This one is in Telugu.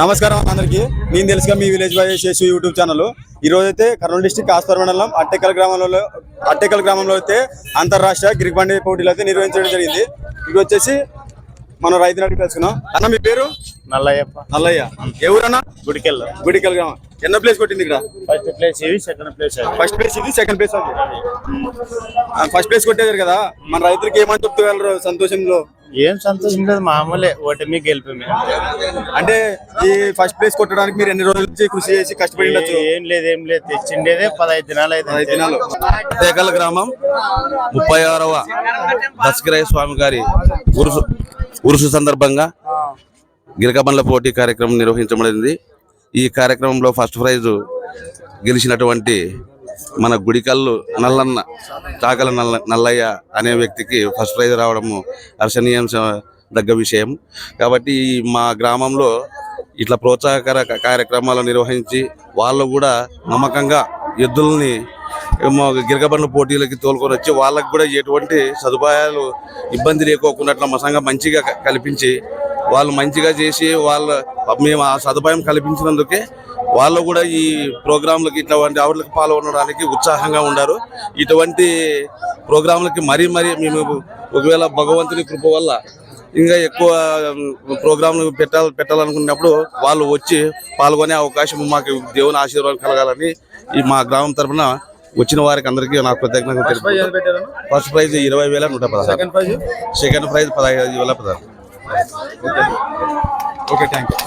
నమస్కారం అందరికి. నేను తెలుసుగా మీ విలేజ్ బాయ్ చేసి యూట్యూబ్ ఛానల్. ఈ రోజు అయితే కర్నూలు డిస్టిక్ ఆస్పర్ మండలం అట్టెకల్ గ్రామంలో అట్టెకల్ గ్రామంలో అయితే అంతర్రాష్ట్రీయ గిరిబండి పోటీలు అయితే నిర్వహించడం జరిగింది. ఇది వచ్చేసి మన రైతు నాటికి తెలుసుకున్నాం అన్న మీ పేరు? నల్లయ్యప్ప. నల్లయ్య. ఎవరన్నా గుడికెళ్ళ. గుడికల్ గ్రామం. ఎన్నో ప్లేస్ కొట్టింది ఇక్కడ? ఫస్ట్ ప్లేస్ ఇది సెకండ్ ప్లేస్ ఫస్ట్ ప్లేస్ ఇది సెకండ్ ప్లేస్ ఫస్ట్ ప్లేస్ కొట్టేదారు కదా. మన రైతులకి ఏమని చెప్తూ సంతోషంలో. ఏం సంతోషం లేదు మామూలే. ఓటమి గెలిపి అంటే ఈ ఫస్ట్ ప్లేస్ కొట్టడానికి మీరు ఎన్ని రోజుల నుంచి కృషి చేసి కష్టపడి ఉండొచ్చు? ఏం లేదు ఏం లేదు. తెచ్చిండేదే పదహైదు దినాలు అయితే ఐదు దినాలు. తేకల గ్రామం ముప్పై ఆరవ దశకరయ్య స్వామి గారి ఉరుసు ఉరుసు సందర్భంగా గిరకబండ్ల పోటీ కార్యక్రమం నిర్వహించబడింది. ఈ కార్యక్రమంలో ఫస్ట్ ప్రైజ్ గెలిచినటువంటి మన గుడికల్లు నల్లన్న చాకల నల్ల నల్లయ్య అనే వ్యక్తికి ఫస్ట్ ప్రైజ్ రావడము హర్షణీయం దగ్గ విషయం. కాబట్టి మా గ్రామంలో ఇట్లా ప్రోత్సాహకర కార్యక్రమాలు నిర్వహించి వాళ్ళు కూడా నమ్మకంగా ఎద్దుల్ని గిరగబండ పోటీలకి తోలుకొని వచ్చి వాళ్ళకు కూడా ఎటువంటి సదుపాయాలు ఇబ్బంది లేకోకుండా మా సంఘం మంచిగా క- కల్పించి వాళ్ళు మంచిగా చేసి వాళ్ళ మేము ఆ సదుపాయం కల్పించినందుకే వాళ్ళు కూడా ఈ ప్రోగ్రాంలకి ఇటువంటి ఆవిడలకు పాల్గొనడానికి ఉత్సాహంగా ఉన్నారు ఇటువంటి ప్రోగ్రాంలకి మరీ మరీ మేము ఒకవేళ భగవంతుని కృప వల్ల ఇంకా ఎక్కువ ప్రోగ్రాంలు పెట్టాలి పెట్టాలనుకున్నప్పుడు వాళ్ళు వచ్చి పాల్గొనే అవకాశం మాకు దేవుని ఆశీర్వాదం కలగాలని ఈ మా గ్రామం తరఫున వచ్చిన వారికి అందరికీ నాకు ప్రత్యేకంగా ఫస్ట్ ప్రైజ్ ఇరవై వేల నూట పదహారు. సెకండ్ ప్రైజ్ సెకండ్ ప్రైజ్ పదహైదు వేల పదహారు. Okay thank you